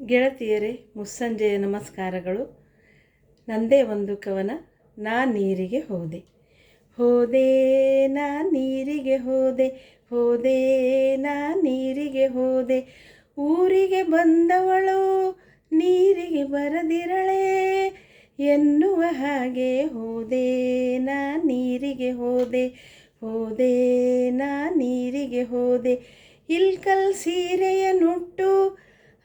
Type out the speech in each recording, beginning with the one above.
ಗೆಳತಿಯರೇ, ಮುಸ್ಸಂಜೆಯ ನಮಸ್ಕಾರಗಳು. ನಂದೇ ಒಂದು ಕವನ, ನಾ ನೀರಿಗೆ ಹೋದೆ. ಹೋದೆ, ನಾ ನೀರಿಗೆ ಹೋದೆ. ಹೋದೆ, ನಾ ನೀರಿಗೆ ಹೋದೆ. ಊರಿಗೆ ಬಂದವಳು, ನೀರಿಗೆ ಬರದಿರಳೆ. ಎನ್ನುವ ಹಾಗೆ ಹೋದೆ, ನಾ ನೀರಿಗೆ ಹೋದೆ. ಹೋದೆ, ನಾ ನೀರಿಗೆ ಹೋದೆ. ಇಲ್ಕಲ್ ಸೀರೆಯ ನುಟ್ಟು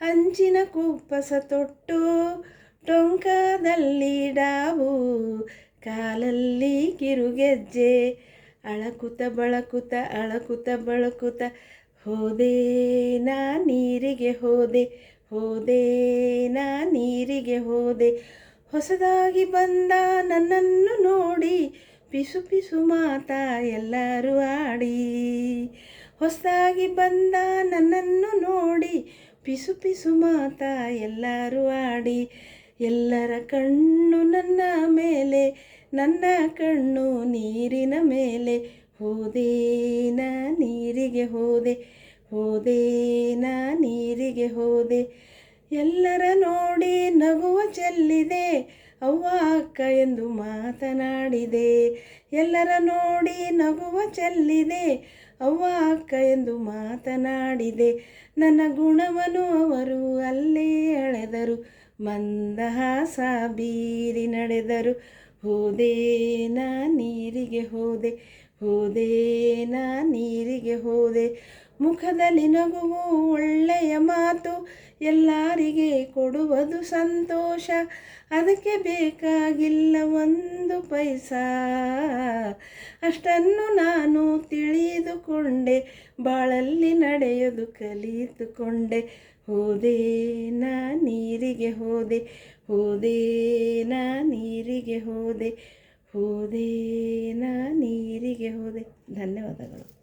ಅಂಚಿನ ಕುಪ್ಪಸ ತೊಟ್ಟು ಟೊಂಕದಲ್ಲಿ ಡಾವು ಕಾಲಲ್ಲಿ ಕಿರುಗೆಜ್ಜೆ, ಅಳಕುತ ಬಳಕುತ ಅಳಕುತ ಬಳಕುತ, ಹೋದೆ ನಾ ನೀರಿಗೆ ಹೋದೆ ಹೋದೆ ನಾ ನೀರಿಗೆ ಹೋದೆ. ಹೊಸದಾಗಿ ಬಂದ ನನ್ನನ್ನು ನೋಡಿ ಪಿಸು ಪಿಸು ಮಾತ ಎಲ್ಲರೂ ಆಡಿ. ಹೊಸದಾಗಿ ಬಂದ ನನ್ನನ್ನು ನೋಡಿ ಪಿಸು ಪಿಸು ಮಾತ ಎಲ್ಲರೂ ಆಡಿ, ಎಲ್ಲರ ಕಣ್ಣು ನನ್ನ ಮೇಲೆ, ನನ್ನ ಕಣ್ಣು ನೀರಿನ ಮೇಲೆ. ಹೋದೆ ನಾ ನೀರಿಗೆ ಹೋದೆ ಹೋದೆ ನಾ ನೀರಿಗೆ ಹೋದೆ. ಎಲ್ಲರ ನೋಡಿ ನಗುವ ಚೆಲ್ಲಿದೆ ಅವ್ವ ಅಕ್ಕ ಎಂದು ಮಾತನಾಡಿದೆ. ಎಲ್ಲರ ನೋಡಿ ನಗುವ ಚೆಲ್ಲಿದೆ. ಅವ್ವ ಅಕ್ಕ ಎಂದು ಮಾತನಾಡಿದೆ. ನನ್ನ ಗುಣವನ್ನು ಅವರು ಅಲ್ಲೇ ಅಳೆದರು. ಮಂದಹಾಸ ಬೀರಿ ನಡೆದರು. ಹೋದೆ ನಾ ನೀರಿಗೆ ಹೋದೆ. ಹೋದೆ ನಾ ನೀರಿಗೆ ಹೋದೆ. ಮುಖದಲ್ಲಿ ನಗುವು ಒಳ್ಳೆಯ ಮಾತು ಎಲ್ಲರಿಗೆ ಕೊಡುವುದು ಸಂತೋಷ. ಅದಕ್ಕೆ ಬೇಕಾಗಿಲ್ಲ ಒಂದು ಪೈಸಾ. ಅಷ್ಟನ್ನು ನಾನು ತಿಳಿದುಕೊಂಡೆ, ಬಾಳಲ್ಲಿ ನಡೆಯೋದು ಕಲಿತುಕೊಂಡೆ. ಹೋದೆ ನಾ ನೀರಿಗೆ ಹೋದೆ ಹೋದೆ ನಾ ನೀರಿಗೆ ಹೋದೆ ಹೋದೆ ನಾ ನೀರಿಗೆ ಹೋದೆ. ಧನ್ಯವಾದಗಳು.